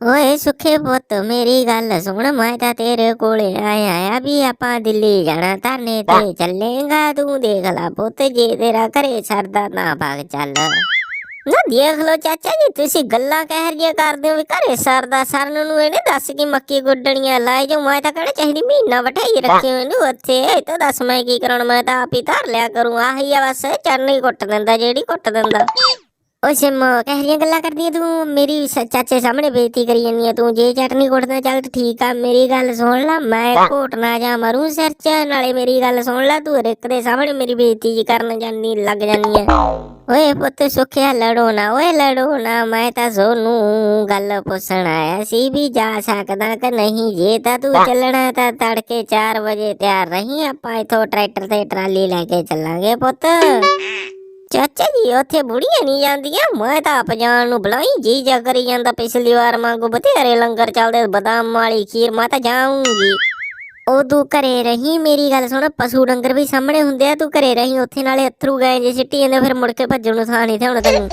ਓਏ ਸੁਖੇ ਪੁੱਤ ਮੇਰੀ ਗੱਲ ਸੁਣ ਮੈਂ ਤਾਂ ਤੇਰੇ ਕੋਲੇ ਆਇਆ ਆ ਵੀ ਆਪਾਂ ਦਿੱਲੀ ਜਾਣਾ ਧਰਨੇ ਤੇ ਚੱਲੇਗਾ ਤੂੰ ਦੇਖ ਲੈ ਪੁੱਤ ਜੇ ਤੇਰਾ ਘਰੇ ਸਰਦਾ ਨਾ ਭਾਗ ਚੱਲ। ਨਾ ਦੇਖ ਲੋ ਚਾਚਾ ਜੀ ਤੁਸੀਂ ਗੱਲਾਂ ਕਹਿ ਰਹੀਆਂ ਕਰਦੇ ਹੋ ਵੀ ਘਰੇ ਸਰਦਾ ਸਰਨ ਨੂੰ ਇਹਨੇ ਦੱਸ ਕਿ ਮੱਕੀ ਗੁੱਡਣੀਆਂ ਲਾਏ ਜੋ ਮੈਂ ਤਾਂ ਕਹਿਣਾ ਚਾਹੀਦੀ ਮਹੀਨਾ ਬਿਠਾਈ ਰੱਖੇ ਹੋਏ ਨੂੰ ਉੱਥੇ ਇਹ ਤਾਂ ਦੱਸ ਮੈਂ ਕੀ ਕਰਾਂ ਮੈਂ ਤਾਂ ਆਪ ਹੀ ਧਰ ਲਿਆ ਕਰੂੰ ਆਹੀ ਆ ਬਸ ਚਰਨੀ ਕੁੱਟ ਦਿੰਦਾ ਜਿਹੜੀ ਕੁੱਟ ਦਿੰਦਾ। ਓ ਸਿਮ, ਕਹਿ ਰਹੀਆਂ ਗੱਲਾਂ ਕਰਦੀਆਂ ਤੂੰ? ਮੇਰੀ ਸ- ਚਾਚੇ ਸਾਹਮਣੇ ਬੇਇੱਜ਼ਤੀ ਕਰੀ ਜਾਂਦੀ ਆ, ਤੂੰ ਜੇ ਚਟਨੀ ਕੁੱਟਦਾ ਚੱਲ ਠੀਕ ਆ, ਮੇਰੀ ਗੱਲ ਸੁਣ ਲੈ, ਮੈਂ ਘੋਟ ਨਾ ਜਾ ਸਿਰ ਚ, ਨਾਲੇ ਮੇਰੀ ਗੱਲ ਸੁਣ ਲੈ, ਤੂੰ ਰਿਕ ਦੇ ਸਾਹਮਣੇ ਮੇਰੀ ਬੇਇੱਜ਼ਤੀ ਜੀ ਕਰਨ ਜਾਂਦੀ, ਲੱਗ ਜਾਂਦੀ ਆ। ਓਏ ਪੁੱਤ ਸੁਖਿਆ ਲੜੋ ਨਾ, ਓਏ ਲੜੋ ਨਾ, ਮੈਂ ਤਾਂ ਸੋਨੂੰ ਗੱਲ ਪੁੱਛਣ ਆਇਆ ਸੀ ਵੀ ਜਾ ਸਕਦਾ ਕਿ ਨਹੀਂ, ਜੇ ਤਾਂ ਤੂੰ ਚੱਲਣਾ ਤਾਂ ਤੜਕੇ 4 ਵਜੇ ਤਿਆਰ ਰਹੀਂ, ਆਪਾਂ ਇਥੋਂ ਟਰੈਕਟਰ ਤੇ ਟਰਾਲੀ ਲੈ ਕੇ ਚੱਲਾਂਗੇ ਪੁੱਤ। ਚਾਚਾ ਜੀ, ਉੱਥੇ ਬੁੜੀਆਂ ਨਹੀਂ ਜਾਂਦੀਆਂ? ਮੈਂ ਤਾਂ ਆਪ ਜਾਣ ਨੂੰ ਬੁਲਾਈ ਜੀ ਜਾ ਕਰੀ ਜਾਂਦਾ ਪਿਛਲੀ ਵਾਰ ਵਾਂਗੂ ਬਥੇਰੇ ਲੰਗਰ ਚੱਲਦੇ, ਬਦਾਮ ਵਾਲੀ ਖੀਰ, ਮੈਂ ਤਾਂ ਜਾਊਂਗੀ। ਉਹ ਤੂੰ ਘਰੇ ਰਹੀ ਮੇਰੀ ਗੱਲ ਸੁਣ, ਪਸ਼ੂ ਡੰਗਰ ਵੀ ਸਾਹਮਣੇ ਹੁੰਦੇ ਆ, ਤੂੰ ਘਰੇ ਰਹੀ, ਉੱਥੇ ਨਾਲੇ ਅਥਰੂ ਗਏ ਜੇ ਸਿੱਟੀ ਜਾਂਦੇ, ਫਿਰ ਮੁੜ ਕੇ ਭੱਜਣ ਨੂੰ ਥਾਂ ਨਹੀਂ ਤੇ ਹੁਣ ਤੈਨੂੰ।